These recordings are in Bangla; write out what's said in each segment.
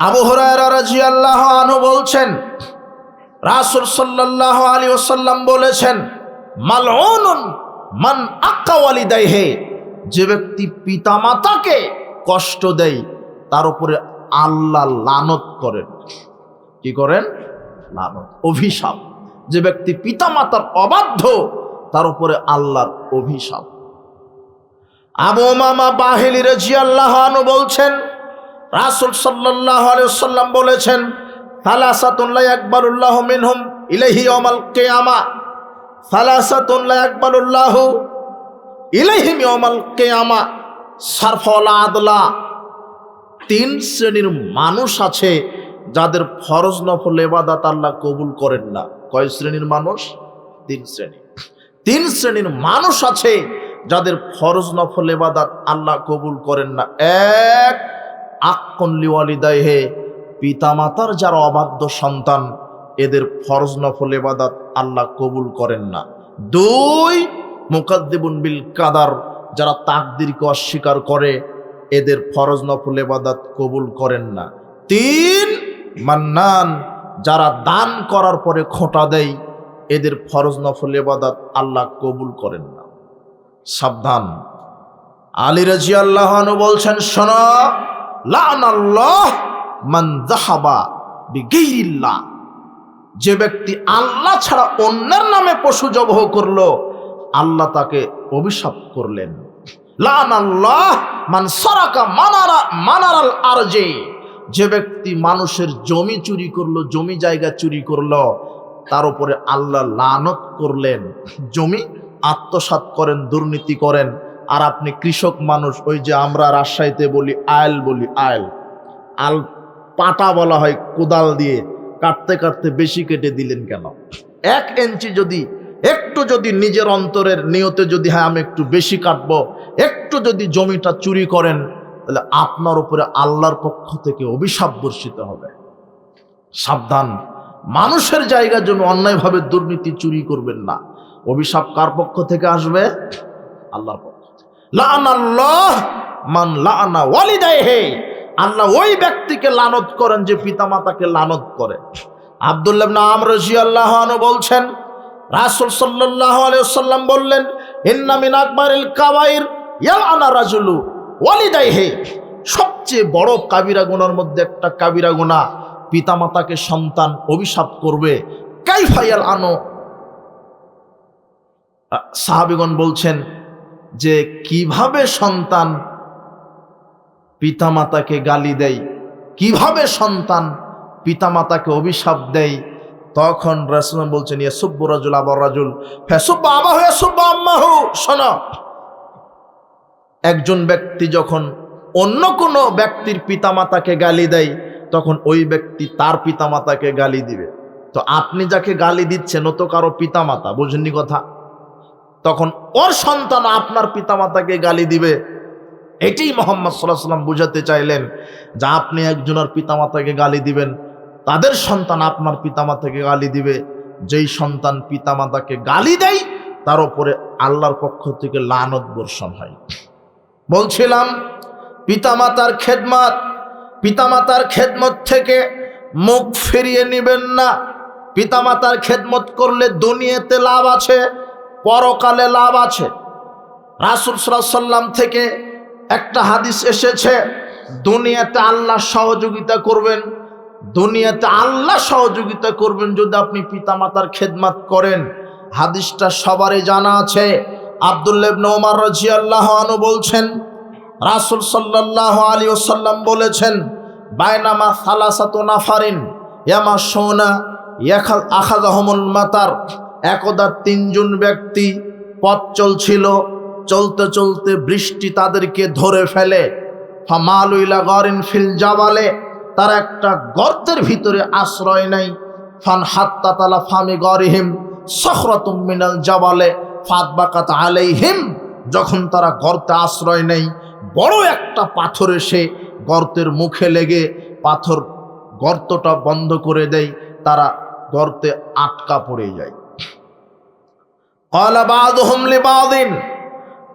আবু রাদিয়াল্লাহু আনহু বলছেন, রাসূল সাল্লাল্লাহু আলাইহি ওয়াসাল্লাম বলেছেন, মালউনুন মান আক্কাওয়ালি দেয় হে যে ব্যক্তি পিতামাতাকে কষ্ট দেয়, তার উপরে আল্লাহ লানত করেন। কি করেন? লানত, অভিশাপ। যে ব্যক্তি পিতামাতার অবাধ্য, তার উপরে আল্লাহর অভিশাপ। আবু মামা বাহিলি রাজিয়াল্লাহু আনহু বলছেন রাসূল ওয়াসাল্লাম বলেছেন, সালাসাতুন লা ইয়াকবালুল্লাহু মিনহুম ইলাইহি ইয়াউমাল কিয়ামা। সালাসাতুন লা ইয়াকবালুল্লাহু ইলাইহিম ইয়াউমাল কিয়ামা। সারফল আদলা। তিন শ্রেণির মানুষ আছে যাদের ফরজ নফল এবাদাত আল্লাহ কবুল করেন না। কয় শ্রেণির মানুষ? তিন শ্রেণি। তিন শ্রেণির মানুষ আছে যাদের ফরজ নফল এবাদাত আল্লাহ কবুল করেন না। এক আক্কনলি ওয়ালিদাহে পিতামাতার যারা অবাধ্য সন্তান, এদের ফরজ নফল এবাদাত আল্লাহ কবুল করেন না। দুই, মুকাদ্দিবুন বিল কাদার, যারা তাকদিরকে অস্বীকার করে, এদের ফরজ নফল এবাদাত কবুল করেন না। তিন, মান্নান, যারা দান করার পরে খোঁটা দেয়, এদের ফরজ নফল এবাদাত আল্লাহ কবুল করেন না। সাবধান। আলী রাজি আল্লাহনু বলছেন, শোন মান যে ব্যক্তি আল্লাহ ছাড়া অন্যের নামে পশু জবহ করল, আল্লাহ তাকে অভিশাপ করলেন। মান সারাকা মানারা, মানারাল যে ব্যক্তি মানুষের জমি চুরি করল, জমি জায়গা চুরি করল, তার উপরে আল্লাহ লানত করলেন। জমি আত্মসাৎ করেন, দুর্নীতি করেন। আর আপনি কৃষক মানুষ, ওই যে আমরা রাজশাহীতে বলি আয়েল বলি আয়েল আল পাটা বলা হয় কোদাল দিয়ে, কাটতে কাটতে বেশি কেটে দিলেন কেন? এক ইঞ্চি যদি, একটু যদি নিজের অন্তরের নিয়তে যদি হ্যাঁ আমি একটু বেশি কাটবো, একটু যদি জমিটা চুরি করেন, তাহলে আপনার উপরে আল্লাহর পক্ষ থেকে অভিশাপ বর্ষিত হবে। সাবধান। মানুষের জায়গার জন্য অন্যায়ভাবে দুর্নীতি চুরি করবেন না। অভিশাপ কার পক্ষ থেকে আসবে? আল্লাহর পক্ষ লানাল্লাহ মান লানা ওয়ালিদাইহি। আল্লাহ ওই ব্যক্তিকে লানত করেন যে পিতামাতাকে লানত করে। আব্দুল্লাহ আমর রাদিয়াল্লাহু আনহু বলছেন, রাসূল সাল্লাল্লাহু আলাইহি ওয়াসাল্লাম বললেন, ইন্না মিন আকবারিল কাবাইর ইয়ালআনা রাজুলু ওয়ালিদাইহি। সবচেয়ে বড় কাবিরা গুনার মধ্যে একটা কাবিরা গুনাহ পিতামাতাকে সন্তান অভিশাপ করবে। কাইফায়াল আনো সাহাবিগণ বলছেন যে কীভাবে সন্তান পিতামাতাকে গালি দেয়, কীভাবে সন্তান পিতামাতাকে অভিশাপ দেয়, তখন রাসুল বলছেন ইয়া সুব্বু রাজুল আবার রাজুল। ফেসুব্বা আবাহু সুব্বা আম্মাহু শোনো। একজন ব্যক্তি যখন অন্য কোনো ব্যক্তির পিতামাতাকে গালি দেয়, তখন ওই ব্যক্তি তার পিতামাতাকে গালি দিবে। তো আপনি যাকে গালি দিচ্ছেন, ও তো কারও পিতামাতা, বুঝেননি কথা? তখন ওর সন্তান আপনার পিতামাতাকে গালি দিবে। এটাই মোহাম্মদ সাল্লাহ সাল্লাম বুঝাতে চাইলেন যা আপনি একজনের পিতামাতাকে গালি দিবেন। তাদের সন্তান আপনার পিতামাতাকে গালি দিবে। যেই সন্তান পিতামাতাকে গালি দেয়, তার উপরে আল্লাহর পক্ষ থেকে লানত বর্ষণ হয়। বলছিলাম, পিতামাতার খেদমত পিতামাতার খেদমত থেকে মুখ ফিরিয়ে নেবেন না। পিতামাতার খেদমত করলে দুনিয়াতে লাভ আছে। পরকালে লাভ আছে। রাসুল সাল্লাম থেকে একটা হাদিস এসেছে, দুনিয়াতে আল্লাহ সহযোগিতা করবেন, দুনিয়াতে আল্লাহ সহযোগিতা করবেন যদি আপনি পিতামাতার খেদমত করেন। হাদিসটা সবারই জানা আছে। আবদুল্লেবনে ওমার রাজি আল্লাহ আনু বলছেন, রাসুল সাল্লাহ আলী ওসাল্লাম বলেছেন বায়নামা সালাসাত নাফারিন ইয়ামা সোনা ইয়াখাল আখাদাহমুল মাতার। একদা তিনজন ব্যক্তি পথ চলছিল। চলতে চলতে বৃষ্টি তাদেরকে ধরে ফেলে। ফামালুইলা গরিন ফিল জাবালে, তার একটা গর্তের ভিতরে আশ্রয় নেই। ফান হাত্তা তালা ফামি গরিহিম সখরতুম মিনাল জাবালে, ফাত বাকাত আলাইহিম, যখন তারা গর্তে আশ্রয় নেই, বড় একটা পাথর এসে গর্তের মুখে লেগে পাথর গর্তটা বন্ধ করে দেয়, তারা গর্তে আটকা পড়ে যায়।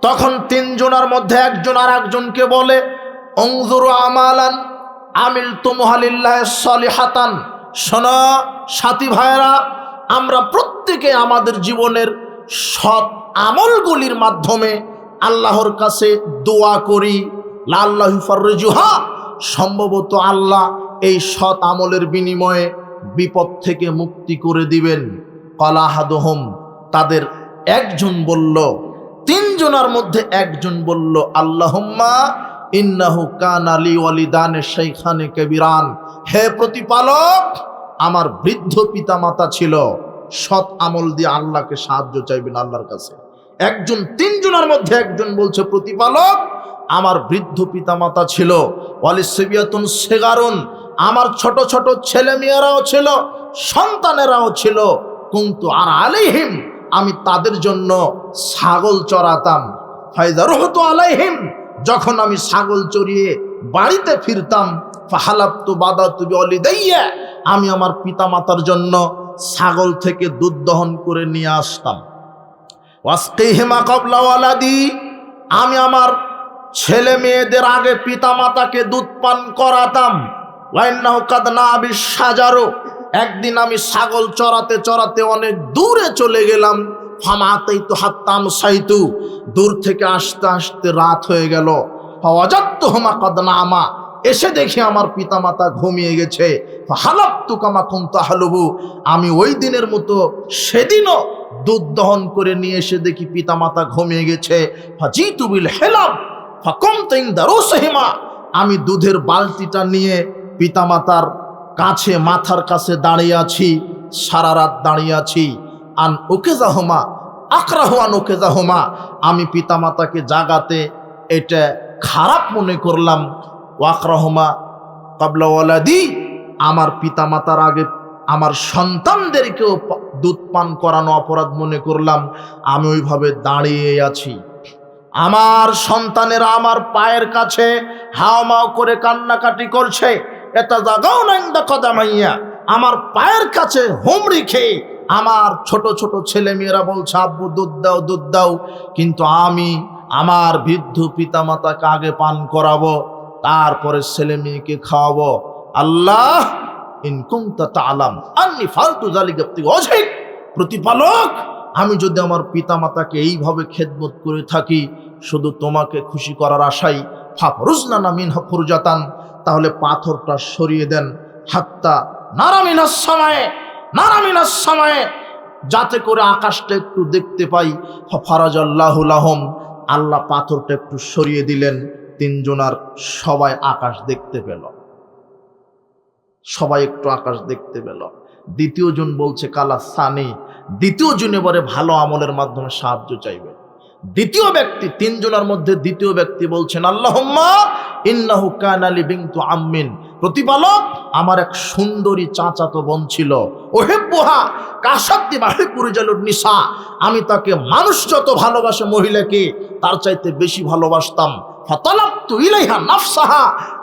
তখন তিনজনের মধ্যে একজন আর একজনকে বলে, অংজুর আমালান আমিল তুমহালিল্লাহ সলিহাতান। শোনো সাথী ভাইরা আমরা প্রত্যেকে আমাদের জীবনের সৎ আমলগুলির মাধ্যমে আল্লাহর কাছে দোয়া করি। লাল্লাহ ফরজুহা সম্ভবত আল্লাহ এই সৎ আমলের বিনিময়ে বিপদ থেকে মুক্তি করে দিবেন। কলাহাদহম তাদের একজন বলল, তিনজনের মধ্যে একজন বলল, আল্লাহম্মা ইন্নাহু কান আলী ওয়ালিদানে সেইখানে কেবিরান। হে প্রতিপালক, আমার বৃদ্ধ পিতামাতা ছিল। সৎ আমল দিয়ে আল্লাহকে সাহায্য চাইবেন আল্লাহর কাছে। একজন, তিনজনের মধ্যে একজন বলছে, প্রতিপালক, আমার বৃদ্ধ পিতামাতা ছিল। ওয়ালিসিবিয়াতুন সেগারুন, আমার ছোট ছোট ছেলে মেয়েরাও ছিল, সন্তানেরাও ছিল। কিন্তু আর আলাইহিম আমি তাদের জন্য ছাগল চড়াতাম। ফায়দা রহত আলাইহিম, যখন আমি ছাগল চড়িয়ে বাড়িতে ফিরতাম ফাহালাপ তো বাদা তুমি অলি আমি আমার পিতামাতার জন্য ছাগল থেকে দুধ দহন করে নিয়ে আসতাম। ওয়াসকিহিমা কবলা ওয়ালাদি, আমি আমার ছেলে মেয়েদের আগে পিতামাতাকে দুধ পান করাতাম। ওয়াইন্নাহু কাদ না সাজারো একদিন আমি ছাগল চড়াতে চড়াতে অনেক দূরে চলে গেলাম। ফামাতেই তো হাত্তাম সাইতু দূর থেকে আসতে আসতে রাত হয়ে গেল। অজাত্ত হোমা কদনামা এসে দেখি আমার পিতামাতা ঘুমিয়ে গেছে। হালাপ তুকামা কুন্ত হালুবু আমি ওই দিনের মতো সেদিনও দুধ দহন করে নিয়ে এসে দেখি পিতামাতা ঘুমিয়ে গেছে। জি তুবিল হেলাম। ফাকম তিন দারুসহিমা আমি দুধের বালতিটা নিয়ে পিতামাতার কাছে, মাথার কাছে দাঁড়িয়ে আছি, সারা রাত দাঁড়িয়ে আছি। আন ওকে যাহমা আকরাহান ওকে যাহমা আমি পিতামাতাকে জাগাতে এটা খারাপ মনে করলাম। ওয়াকরাহমা কাবলাওয়ালাদি আমার পিতামাতার আগে আমার সন্তানদেরকেও দুধ পান করানো অপরাধ মনে করলাম। আমি ওইভাবে দাঁড়িয়ে আছি। আমার সন্তানেরা আমার পায়ের কাছে হাওমাও করে কান্নাকাটি করছে। এটা জাগাও নাইন্দা কদামাইয়া, আমার পায়ের কাছে হুমড়ি খেয়ে আমার ছোট ছোট ছেলে মেয়েরা বলছে, আব্বু, দুধ দাও দুধ দাও। কিন্তু আমি আমার বৃদ্ধ পিতামাতাকে আগে পান করাবো, তারপরে ছেলে মেয়েকে খাওয়াবো। আল্লাহ ইনকুম তালাম, আন্নি ফালতু জালিগাপ্তি অঝিক প্রতিপালক। আমি যদি আমার পিতামাতাকে এইভাবে খেদমত করে থাকি, শুধু তোমাকে খুশি করার আশাই। ফাফরুজনা না মিনহা ফুরজাতান। তাহলে পাথরটা সরিয়ে দেন। হাত্তা নারামিনার সময়ে নারামিনার সময়ে, যাতে করে আকাশটা একটু দেখতে পাই। ফারাজ আল্লাহুলাহম আল্লাহ পাথরটা একটু সরিয়ে দিলেন। তিনজনার সবাই আকাশ দেখতে পেল। সবাই একটু আকাশ দেখতে পেল। দ্বিতীয় জন বলছে, কালা সানি দ্বিতীয় জন এবারে ভালো আমলের মাধ্যমে সাহায্য চাইবে। দ্বিতীয় ব্যক্তি, তিনজনের মধ্যে দ্বিতীয় ব্যক্তি বলছেন, আল্লাহম্মা ইন্নাহু কান আলী বিন্তু আম্মিন। প্রতিপালক, আমার এক সুন্দরী চাচাতো বোন ছিল। ওহে পোহা কাশাব্দি বাড়ি পুরিজালুর নিশা আমি তাকে মানুষ যত ভালোবাসে মহিলাকে, তার চাইতে বেশি ভালোবাসতাম।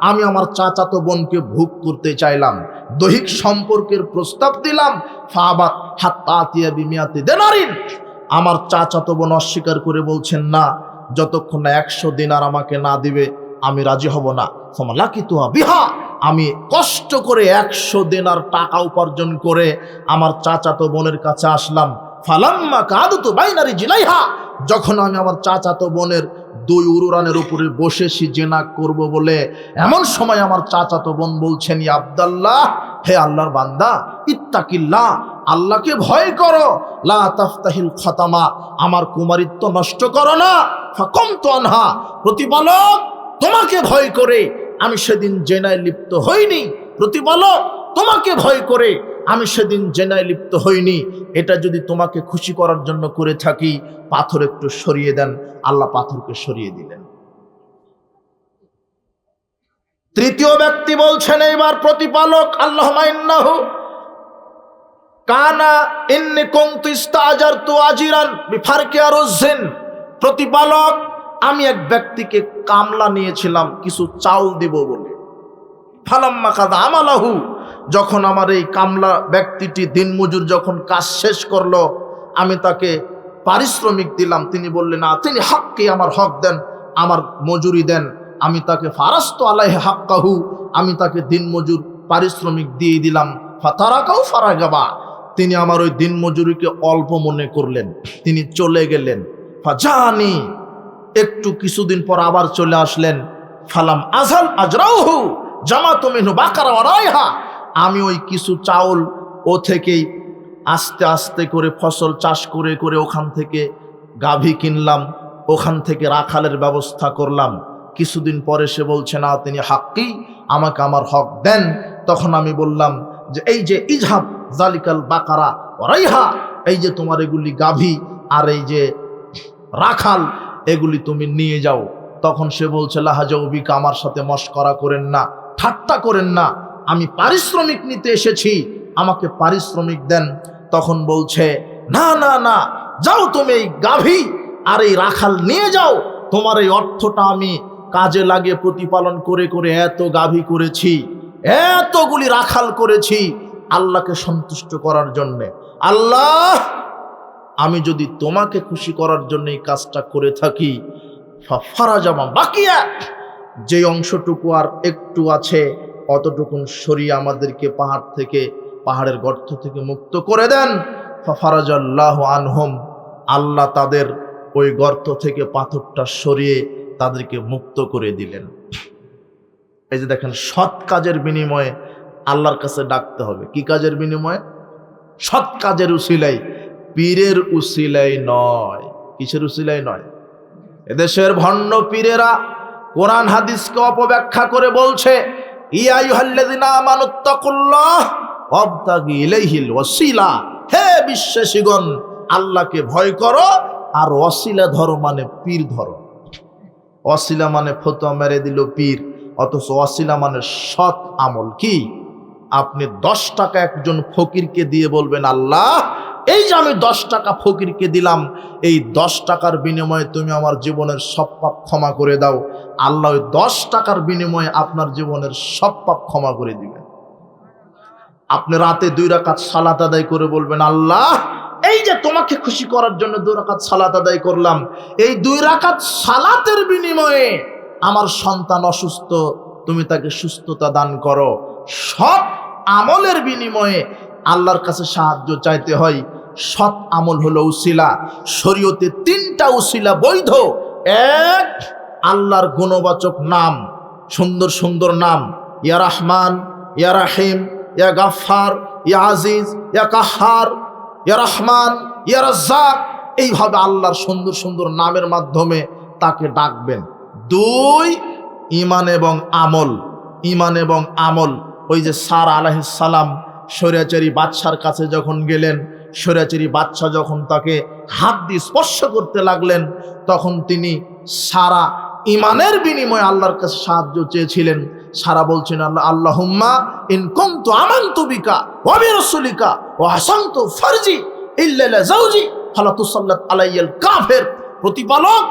আমি আমার চাচাতো বোনকে ভোগ করতে চাইলাম। দৈহিক সম্পর্কের প্রস্তাব দিলাম। ফাবাত হাত্তা আতিয়া বিমিয়াতি দেনারিন। আমার চাচাতো বোন অস্বীকার করে বলছেন, না, যতক্ষণ না একশো দিন আর আমাকে না দিবে, আমি রাজি হব না। লাকি তুয়া বিহা, আমি কষ্ট করে একশো দিনার টাকা উপার্জন করে আমার চাচাতো বোনের কাছে আসলাম। ফালাম্মা কাদু তো বাইনারি জিলাইহা যখন আমি আমার চাচাতো বোনের দুই উরুরানের উপরে বসেছি জেনা করব বলে এমন সময় আমার চাচাতো বোন বলছেন, "ইয়া আব্দাল্লাহ, হে আল্লাহর বান্দা, ইত্তাকিল্লাহ, আল্লাহকে ভয় করো। লা তাফতাহিল খতামা, আমার কুমারিত্ব নষ্ট করো না। ফাকম তো আনহা, প্রতিপালক তোমাকে ভয় করে। আমি সেদিন জেনায় লিপ্ত হইনি। প্রতিপালক তোমাকে ভয় করে। আমি সেদিন জেনায় লিপ্ত হইনি। এটা যদি তোমাকে খুশি করার জন্য করে থাকি, পাথর একটু সরিয়ে দেন। আল্লাহ পাথরকে সরিয়ে দিলেন। তৃতীয় ব্যক্তি বলছেন, এইবার প্রতিপালক আল্লাহ মাইন্নাহু কানা ইন্নি কুনতু ইস্তাজারতু আজিরান বিফারকি আরুজিন প্রতিপালক, আমি এক ব্যক্তিকে কামলা নিয়েছিলাম, কিছু চাউল দিব বলে। ফালাম্মা কাদা আমালাহু। যখন আমার এই কামলা ব্যক্তিটি দিনমজুর যখন কাজ শেষ করল, আমি তাকে পারিশ্রমিক দিলাম। তিনি বললেন না তিনি হককে আমার হক দেন, আমার মজুরি দেন। আমি তাকে ফারাস্ত আলাইহে হাক্কাহু, আমি তাকে দিনমজুর পারিশ্রমিক দিয়ে দিলাম। ফাতারাকাও ফারাগাবা। তিনি আমার ওই দিনমজুরিকে অল্প মনে করলেন। তিনি চলে গেলেন। জানি একটু কিছুদিন পর আবার চলে আসলেন। ফালাম আজাল আজরাউহু জামা তুমি বাকারা রায়হা। আমি ওই কিছু চাউল ও থেকেই আস্তে আস্তে করে ফসল চাষ করে করে ওখান থেকে গাভী কিনলাম, ওখান থেকে রাখালের ব্যবস্থা করলাম। কিছুদিন পরে সে বলছে, না, তিনি হাক্কি, আমাকে আমার হক দেন। তখন আমি বললাম যে, এই যে ইজহাব, জালিকাল বাকারা রাইহা, এই যে তোমার এগুলি গাভী আর এই যে রাখাল, এগুলি তুমি নিয়ে যাও। তখন সে বলছে লাহাজৌবিকা আমার সাথে মস্করা করেন না, ঠাট্টা করেন না। আমি পারিশ্রমিক নিতে এসেছি, আমাকে পারিশ্রমিক দেন। তখন বলছে, না না না, যাও তুমি এই গাভী আর এই রাখাল নিয়ে যাও। তোমার এই অর্থটা আমি কাজে লাগে প্রতিপালন করে করে এত গাভী করেছি, এতগুলি রাখাল করেছি আল্লাহকে সন্তুষ্ট করার জন্যে। আল্লাহ, আমি যদি তোমাকে খুশি করার জন্য এই কাজটা করে থাকি ফারাজামা বাকিয়া যে অংশটুকু আর একটু আছে অতটুকুন সরিয়ে আমাদেরকে পাহাড় থেকে, পাহাড়ের গর্ত থেকে মুক্ত করে দেন। ফারাজাল্লাহ আনহম, আল্লাহ তাদের ওই গর্ত থেকে পাথরটা সরিয়ে তাদেরকে মুক্ত করে দিলেন। এই যে দেখেন, সৎ কাজের বিনিময়ে আল্লাহর কাছে ডাকতে হবে। কি কাজের বিনিময়ে? সৎ কাজের উসিলাই পীরের উসিলাই নয়। কিসের উসিলাই নয়? এদেশের ভণ্ড পীরেরা কোরআন হাদিসকে অপব্যাখ্যা করে বলছে হে বিশ্বাসীগণ, আল্লাহকে ভয় করো, আর ওয়াসিলা ধরো মানে পীর ধরো। ওয়াসিলা মানে ফতোয়া মেরে দিল পীর, অথচ ওয়াসিলা মানে সৎ আমল। কি? আপনি দশ টাকা একজন ফকিরকে দিয়ে বলবেন, আল্লাহ এই যে আমি দশ টাকা ফকিরকে দিলাম, এই দশ টাকার বিনিময়ে তুমি আমার জীবনের সব পাপ ক্ষমা করে দাও। আল্লাহ ওই দশ টাকার বিনিময়ে আপনার জীবনের সব পাপ ক্ষমা করে দিবেন। আপনি রাতে দুই রাকাত সালাত আদায় করে বলবেন, আল্লাহ, এই যে তোমাকে খুশি করার জন্য দুই রাকাত সালাত আদায় করলাম, এই দুই রাকাত সালাতের বিনিময়ে আমার সন্তান অসুস্থ, তুমি তাকে সুস্থতা দান করো। সব আমলের বিনিময়ে আল্লাহর কাছে সাহায্য চাইতে হয়। সৎ আমল হলো উসিলা। শরীয়তে তিনটা উসিলা বৈধ। এক, আল্লাহর গুণবাচক নাম, সুন্দর সুন্দর নাম। ইয়া রহমান, ইয়া রাহিম, ইয়া গাফার ইয়া আজিজ, ইয়া কাহার, ইয়া রহমান, ইয়া রাজ্জাক। এইভাবে আল্লাহর সুন্দর সুন্দর নামের মাধ্যমে তাকে ডাকবেন। দুই ইমান এবং আমল। ইমান এবং আমল। ওই যে সার আলাহিসাল্লাম স্বৈরাচারী বাদশার কাছে যখন গেলেন স্বৈরাচারী বাদশা যখন তাকে হাত দিয়ে স্পর্শ করতে লাগলেন, তখন তিনি সারা ইমানের বিনিময়ে আল্লাহর কাছে সাহায্য চেয়েছিলেন। সারা বলছেন, আল্লাহ, আল্লাহুম্মা ইন কুনতু আমানতু বিকা ওয়া বিরাসুলিকা ওয়া হাসানতু ফারজি ইল্লা জাওজি ফালা তুসাল্লাত আলাইয়াল কাফির। প্রতিপালক,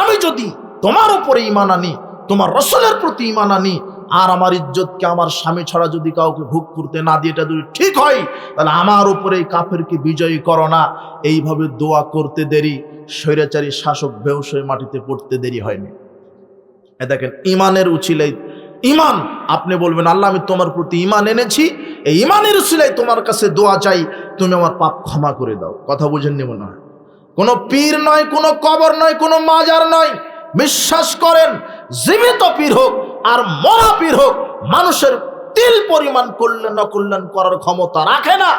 আমি যদি তোমার উপরে ঈমান আনি, তোমার রসুলের প্রতি ঈমান আনি আর আমার ইজ্জতকে আমার স্বামী ছাড়া যদি কাউকে ভোগ করতে না দিয়ে এটা যদি ঠিক হয়, তাহলে আমার উপরে এই কাফেরকে বিজয়ী করো না। এইভাবে দোয়া করতে দেরি, স্বৈরাচারী শাসক হয়ে মাটিতে পড়তে দেরি হয়নি। এ দেখেন, ইমানের উচিলাই ইমান, আপনি বলবেন, আল্লাহ, আমি তোমার প্রতি ইমান এনেছি, এই ইমানের উচিলাই তোমার কাছে দোয়া চাই, তুমি আমার পাপ ক্ষমা করে দাও। কথা বুঝেননি মনে হয়? কোনো পীর নয়, কোনো কবর নয়, কোনো মাজার নয়। বিশ্বাস করেন, জীবিত পীর হোক আর মরা পীর হোক, মানুষের তিল পরিমাণ কল্যাণ অকল্যাণ করার ক্ষমতা রাখে না।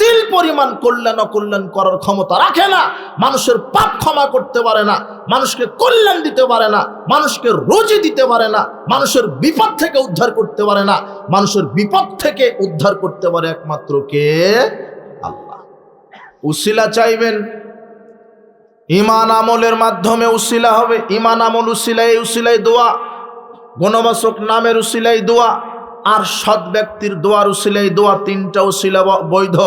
তিল পরিমাণ কল্যাণ অকল্যাণ করার ক্ষমতা রাখে না। মানুষের পাপ ক্ষমা করতে পারে না, মানুষকে কল্যাণ দিতে পারে না, মানুষকে রুজি দিতে পারে না, মানুষের বিপদ থেকে উদ্ধার করতে পারে না, মানুষের বিপদ থেকে উদ্ধার করতে পারে একমাত্র কে? আল্লাহ। উসিলা চাইবেন ইমান আমলের মাধ্যমে উসিলা হবে ইমান আমল উসিলাই উসিলাই দোয়া। গণবাসক নামের উসিলাই দোয়া, আর সৎ ব্যক্তির দোয়ার উসিলাই দোয়া তিনটা ব- বৈধ।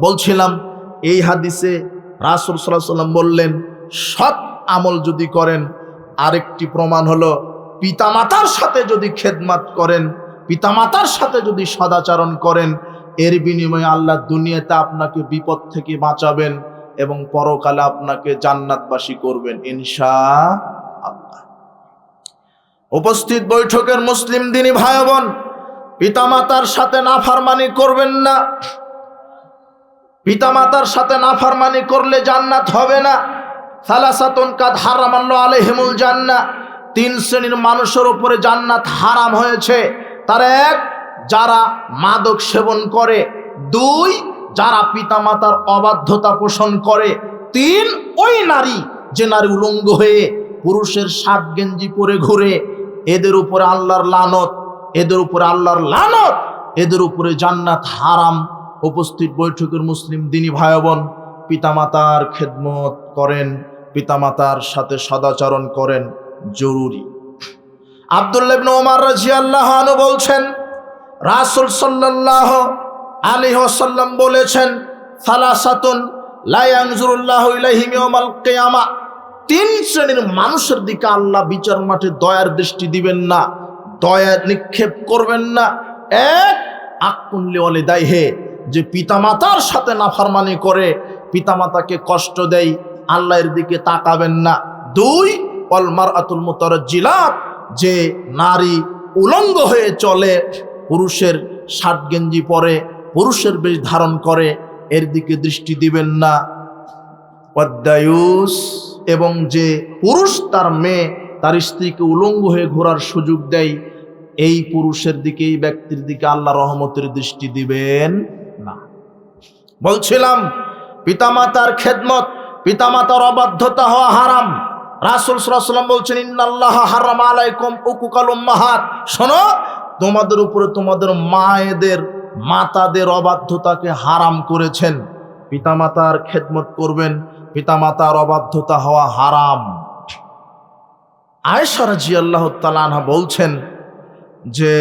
বলছিলাম, এই হাদিসে রাসুল সাল্লাম বললেন, সৎ আমল যদি করেন, আরেকটি প্রমাণ হলো, পিতামাতার সাথে যদি খেদমাত করেন, পিতামাতার সাথে যদি সদাচরণ করেন, এর বিনিময়ে আল্লাহ দুনিয়াতে আপনাকে বিপদ থেকে বাঁচাবেন এবং পরকালে আপনাকে জান্নাতবাসী করবেন, ইনশা আল্লাহ। উপস্থিত বৈঠকের মুসলিম দিনী ভাই বোন পিতামাতার সাথে নাফারমানি করবেন না। পিতামাতার সাথে নাফারমানি করলে জান্নাত হবে না। সালাসাতুন কাদ হারামাল্ল আলাইহিমুল জান্নাহ। তিন শ্রেণির মানুষের উপরে জান্নাত হারাম হয়েছে। তার এক, যারা মাদক সেবন করে। দুই, যারা পিতামাতার অবাধ্যতা পোষণ করে। তিন, ওই নারী যে নারী উলঙ্গ হয়ে পুরুষের শার্ট গেঞ্জি পরে ঘুরে এদের উপরে আল্লাহর লানত, এদের উপরে আল্লাহর লানত, এদের উপরে জান্নাত হারাম। উপস্থিত বৈঠকের মুসলিম দিনী ভাই বোন পিতামাতার খেদমত করেন, পিতামাতার সাথে সদাচরণ করেন, জরুরি। আব্দুল্লাহ ইবনে ওমর রাদিয়াল্লাহু আনহু বলছেন, রাসূল সাল্লাল্লাহু আলাইহি ওয়াসাল্লাম বলেছেন, সালাসাতুন লা ইয়ানজুরুল্লাহু ইলাইহিম ইয়াউমাল কিয়ামা। তিন শ্রেণির মানুষের দিকে আল্লাহ বিচার মাঠে দয়ার দৃষ্টি দিবেন না, দয়া নিক্ষেপ করবেন না। এক আকুল্লি অলে দায় হে যে পিতামাতার সাথে নাফারমানি করে, পিতামাতাকে কষ্ট দেয়, আল্লাহর দিকে তাকাবেন না। দুই অলমার আতুল মুতারাজ্জিলাত, যে নারী উলঙ্গ হয়ে চলে, পুরুষের শার্ট গেঞ্জি পরে, পুরুষের বেশ ধারণ করে, এর দিকে দৃষ্টি দিবেন না। অদ্যায়ুস এবং যে পুরুষ তার মেয়ে, তার স্ত্রীকে উলঙ্গ হয়ে ঘোরার সুযোগ দেয়, এই পুরুষের দিকে, এই ব্যক্তির দিকে আল্লাহ রহমতের দৃষ্টি দিবেন না। বলছিলাম, পিতামাতার খেদমত, পিতামাতার অবাধ্যতা হওয়া হারাম। রাসুল সাল্লাম বলছেন, ইন্নাল্লাহ হারাম আলাইকুম উকুকাল উম্মাহাত। শোনো, তোমাদের উপরে তোমাদের মায়েদের, মাতাদের অবাধ্যতাকে হারাম করেছেন। পিতামাতার খেদমত করবেন পিতামাতার অবাধ্যতা হওয়া হারাম। আয়েশারাজি আল্লাহ তালানহা বলছেন যে,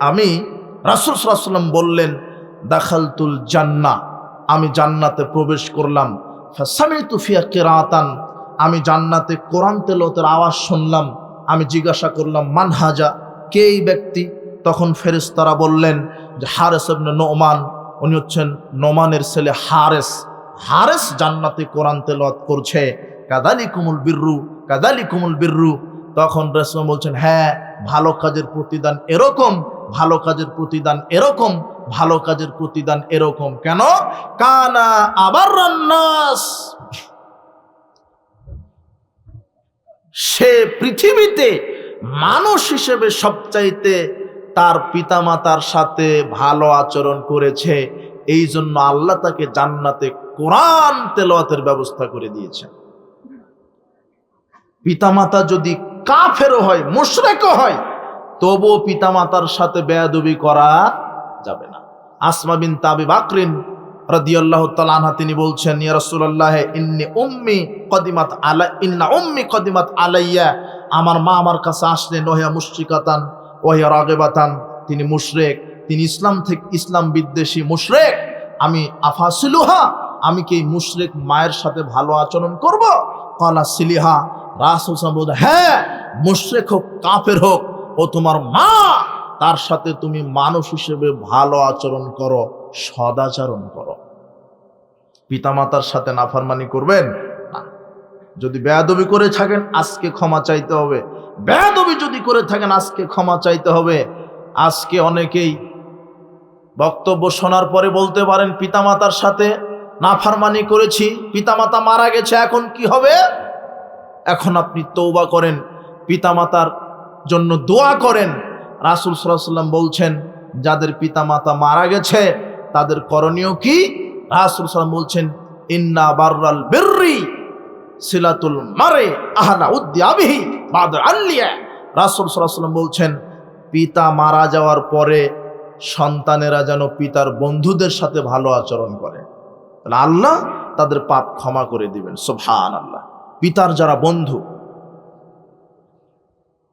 আমি রাসুল সাল্লাম বললেন, দাখালতুল জান্না আমি জান্নাতে প্রবেশ করলাম। ফাসামি তুফিয়া কেরাতান। আমি জান্নাতে কোরআন তেলতের আওয়াজ শুনলাম। আমি জিজ্ঞাসা করলাম মানহাজা কে এই ব্যক্তি? তখন ফেরেশতারা বললেন যে, হারেস নোমান। উনি হচ্ছেন নোমানের ছেলে হারেস। হারেস জান্নাতে কোরআন তেলাওয়াত করছে। কাদালি কুমুল বিররু কাদালি কুমুল বিররু। তখন রসমা বলছেন হ্যাঁ ভালো কাজের প্রতিদান এরকম, ভালো কাজের প্রতিদান এরকম, ভালো কাজের প্রতিদান এরকম। কেন? কানা আবার রান্নাস সে পৃথিবীতে মানুষ হিসেবে সবচাইতে তার পিতামাতার সাথে ভালো আচরণ করেছে। এই জন্য আল্লাহ তাকে জান্নাতে কোরআন তেলাওয়াতের ব্যবস্থা করে দিয়েছেন। পিতামাতা যদি কাফেরও হয়, মুশরেকও হয়, তবুও পিতামাতার সাথে বেয়াদবি করা যাবে না। আসমা বিন তাবি বাকরিন রাদিয়াল্লাহু তাআলা আনহা তিনি বলছেন, ইয়া রাসূলুল্লাহ, ইন্নি উম্মি কদিমাত আলা, ইন্না উম্মি কদিমাত আলাইয়া, আমার মা আমার কাছে আসলেন ওহিয়া মুশরিকাতান, ওহিয়া রাগিবাতান, তিনি মুশরিক, তিনি ইসলাম থেকে, ইসলাম বিদ্বেষী মুশরিক, আমি আফাসিলুহা আমি কি মুশরিক মায়ের সাথে ভালো আচরণ করব? কলা সিলিহা সাল্লাল্লাহু আলাইহি হ্যাঁ মুশরিক হোক, কাফের হোক, ও তোমার মা, তার সাথে তুমি মানুষ হিসেবে ভালো আচরণ করো, সদাচরণ করো। পিতামাতার সাথে নাফরমানি করবেন? যদি বেয়াদবি করে থাকেন, আজকে ক্ষমা চাইতে হবে। বেয়াদবি যদি করে থাকেন, আজকে ক্ষমা চাইতে হবে। আজকে অনেকেই বক্তব্য শোনার পরে বলতে পারেন, পিতামাতার সাথে নাফারমানি করেছি, পিতামাতা মারা গেছে, এখন কি হবে? এখন আপনি তৌবা করেন, পিতামাতার জন্য দোয়া করেন। রাসুল সাল্লাম বলছেন, যাদের পিতামাতা মারা গেছে, তাদের করণীয় কি? রাসুল সাল্লাম বলছেন, ইন্না বাররাল বিররি সিলাতুল মারে আহলা উদ্যাবিহি বাদ আল্লিয়া রাসুল সাল্লাম বলছেন, পিতা মারা যাওয়ার পরে সন্তানেরা যেন পিতার বন্ধুদের সাথে ভালো আচরণ করে। তাহলে আল্লাহ তাদের পাপ ক্ষমা করে দিবেন। সোভান আল্লাহ পিতার যারা বন্ধু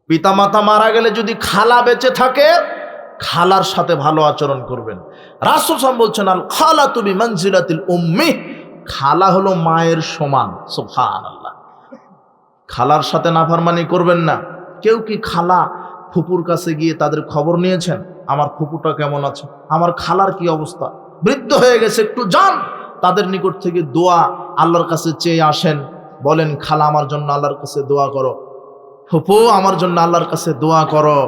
পিতা মাতা মারা গেলে যদি খালা বেঁচে থাকে, খালার সাথে ভালো আচরণ করবেন। রাসুল বলছেন, আল খালা তুমি মঞ্জিরাতিল উম্মি। খালা হলো মায়ের সমান সোফান আল্লাহ খালার সাথে নাফারমানি করবেন না। কেউ কি খালা ফুপুর কাছে গিয়ে তাদের খবর নিয়েছেন? আমার ফুপুটা কেমন আছে? আমার খালার কি অবস্থা? বৃদ্ধ হয়ে গেছে, একটু যান। তাদের নিকট থেকে দোয়া আল্লাহর কাছে চেয়ে আসেন। বলেন, খালা, আমার জন্য আল্লাহর কাছে দোয়া করো। ফুপু আমার জন্য আল্লাহর কাছে দোয়া করো।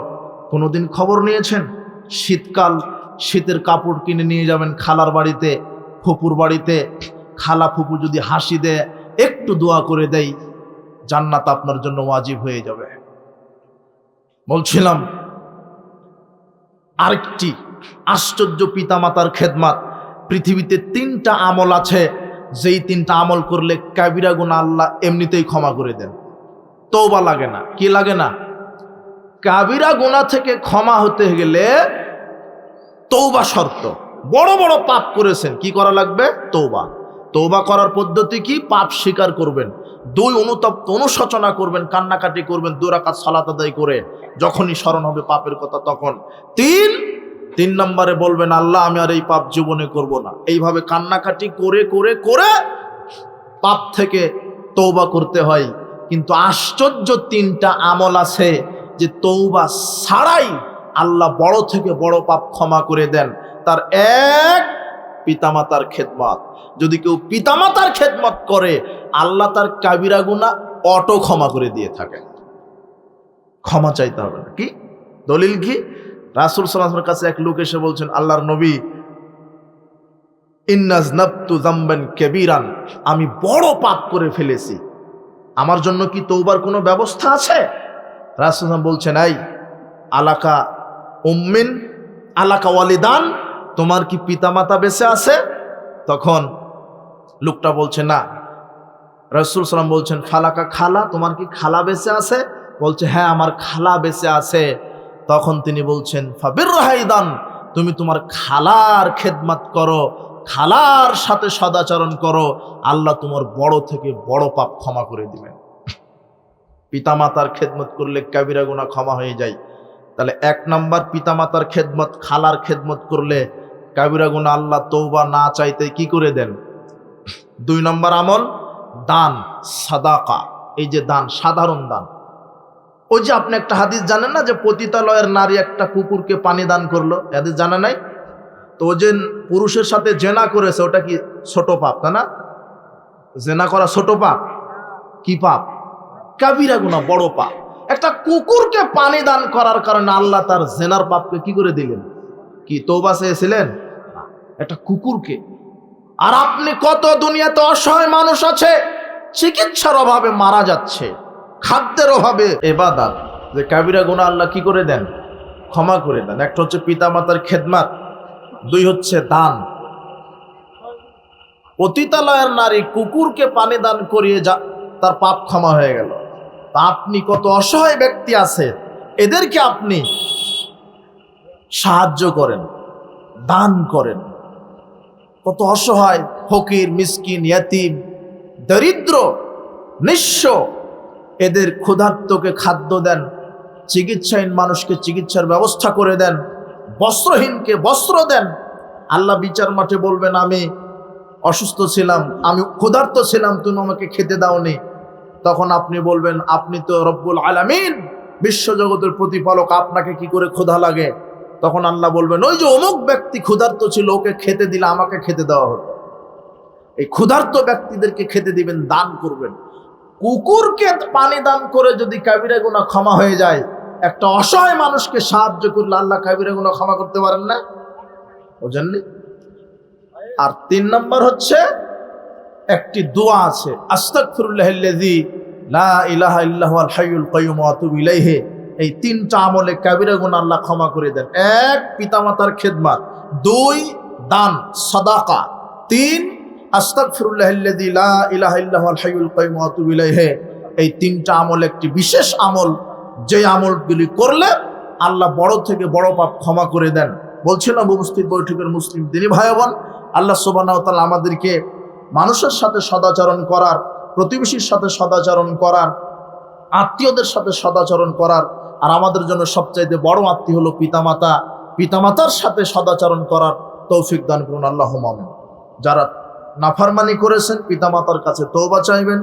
কোনোদিন খবর নিয়েছেন? শীতকাল, শীতের কাপড় কিনে নিয়ে যাবেন খালার বাড়িতে ফুপুর বাড়িতে। খালা ফুপু যদি হাসি দেয়, একটু দোয়া করে দেয় জান্নাত আপনার জন্য ওয়াজিব হয়ে যাবে। বলছিলাম, আরেকটি আশ্চর্য পিতামাতার খেদমাত। পৃথিবীতে তিনটা আমল আছে, যেই তিনটা আমল করলে কাবিরা গুণা আল্লাহ এমনিতেই ক্ষমা করে দেন। তৌবা লাগে না। কি লাগে না? কাবিরা গুণা থেকে ক্ষমা হতে গেলে তৌবা শর্ত। বড় বড় পাপ করেছেন, কি করা লাগবে? তৌবা তৌবা করার পদ্ধতি কি? পাপ স্বীকার করবেন। দুই অনুতপ্ত অনুশোচনা করবেন, কান্নাকাটি করবেন দুরাকাত সালাত আদায় করে যখনই স্মরণ হবে পাপের কথা তখন। তিন তিন নম্বরে বলবেন, আল্লাহ, আমি আর এই পাপ জীবনে করব না। এইভাবে কান্নাকাটি করে করে করে পাপ থেকে তৌবা করতে হয়। কিন্তু আশ্চর্য তিনটা আমল আছে যে তৌবা ছাড়াই আল্লাহ বড় থেকে বড় পাপ ক্ষমা করে দেন। তার এক পিতামাতার খেদমত। যদি কেউ পিতামাতার খেদমত করে, আল্লাহ তার কাবিরা গুণা অটো ক্ষমা করে দিয়ে থাকেন। ক্ষমা চাইতে হবে না। কি? দলিল কি? রাসুল সাল্লামের কাছে এক লোক এসে বলছেন, আল্লাহর নবী ইন্নাজ নাবতু জাম্বান কেবিরান, আমি বড় পাপ করে ফেলেছি। আমার জন্য কি তৌবার কোনো ব্যবস্থা আছে? রাসুল বলছেন এই আলাকা উম্মিন, আলাকা ওয়ালিদান, তোমার কি পিতামাতা বেঁচে আছে? তখন লোকটা বলছে, না। রসুল সালাম বলছেন, ফালাকা খালা, তোমার কি খালা বেঁচে আছে? বলছে হ্যাঁ আমার খালা বেঁচে আছে। তখন তিনি বলছেন ফাবির রাহাইদান তুমি তোমার খালার খেদমত করো, খালার সাথে সদাচরণ করো, আল্লাহ তোমার বড় থেকে বড় পাপ ক্ষমা করে দিবেন। পিতামাতার খেদমত করলে কাবিরা গুণা ক্ষমা হয়ে যায়। তাহলে এক নাম্বার পিতামাতার খেদমত, খালার খেদমত করলে কাবিরা গুণা আল্লাহ তৌবা না চাইতে কি করে দেন? দুই নম্বর আমল, দান, সাদাকা। এই যে দান, সাধারণ দান। ওই যে আপনি একটা হাদিস জানেন না যে পতিতালয়ের নারী একটা কুকুরকে পানি দান করল? হাদিস জানা নাই? তো ও যে পুরুষের সাথে জেনা করেছে, ওটা কি ছোট পাপ, তাই না? জেনা করা ছোট পাপ? কি পাপ? কাবিরা গুণা বড় পাপ। একটা কুকুরকে পানি দান করার কারণে আল্লাহ তার জেনার পাপকে কি করে দিলেন? কি তৌবা চেয়েছিলেন? একটা কুকুরকে। আর আপনি কত দুনিয়াতে অসহায় মানুষ আছে, চিকিৎসার অভাবে মারা যাচ্ছে। খাদ্যের অভাবে এবাদাত। যে কাবিরা গুণা আল্লাহ কি করে দেন? ক্ষমা করে দেন। একটা হচ্ছে পিতা মাতার খেদমাত, দুই হচ্ছে দান। পতিতালয়ের নারী কুকুরকে পানি দান করিয়ে যা তার পাপ ক্ষমা হয়ে গেল। তা আপনি কত অসহায় ব্যক্তি আছে, এদেরকে আপনি সাহায্য করেন, দান করেন। কত অসহায়, ফকির, মিসকিন, ইয়াতিম, দরিদ্র, নিঃস্ব। এদের ক্ষুধার্তকে খাদ্য দেন, চিকিৎসাহীন মানুষকে চিকিৎসার ব্যবস্থা করে দেন, বস্ত্রহীনকে বস্ত্র দেন। আল্লাহ বিচার মাঠে বলবেন, আমি অসুস্থ ছিলাম, আমি ক্ষুধার্ত ছিলাম, তুমি আমাকে খেতে দাওনি। তখন আপনি বলবেন, আপনি তো রব্বুল আলামিন, বিশ্বজগতের প্রতিপালক, আপনাকে কি করে ক্ষুধা লাগে? তখন আল্লাহ বলবেন, ওই যে অমুক ব্যক্তি ক্ষুধার্ত ছিল, ওকে খেতে দিলে আমাকে খেতে দেওয়া হতো। এই ক্ষুধার্ত ব্যক্তিদেরকে খেতে দিবেন, দান করবেন। কুকুরকে পানি দান করে যদি কাবিরা গুণা ক্ষমা হয়ে যায়, একটা অসহায় মানুষকে সাহায্য করলে আল্লাহ কাবিরা গুণা ক্ষমা করতে পারেন না? বুঝেননি? আর তিন নম্বর হচ্ছে, একটি দোয়া আছে ওয়া এই তিনটা আমলে কাবিরা গুনাহ আল্লাহ ক্ষমা করে দেন। এক, পিতামাতার খেদমত। দুই, দান, সদাকা। তিন ওয়া এই তিনটা আমল একটি বিশেষ আমল। যে আমলগুলি করলে আল্লাহ বড় থেকে বড় পাপ ক্ষমা করে দেন। বলছিলাম উপস্থিত বৈঠকের মুসলিম দিনী ভাই বোন আল্লাহ ওয়া আমাদেরকে মানুষের সাথে সদাচরণ করার, প্রতিবেশীর সাথে সদাচরণ করার, আত্মীয়দের সাথে সদাচরণ করার, আর আমাদের জন্য সবচাইতে বড় আত্মীয় হলো পিতামাতা। পিতামাতার সাথে সদাচরণ করার তৌফিক দান করুন, আল্লাহ মামিন যারা নাফারমানি করেছেন পিতামাতার কাছে তৌবা চাইবেন।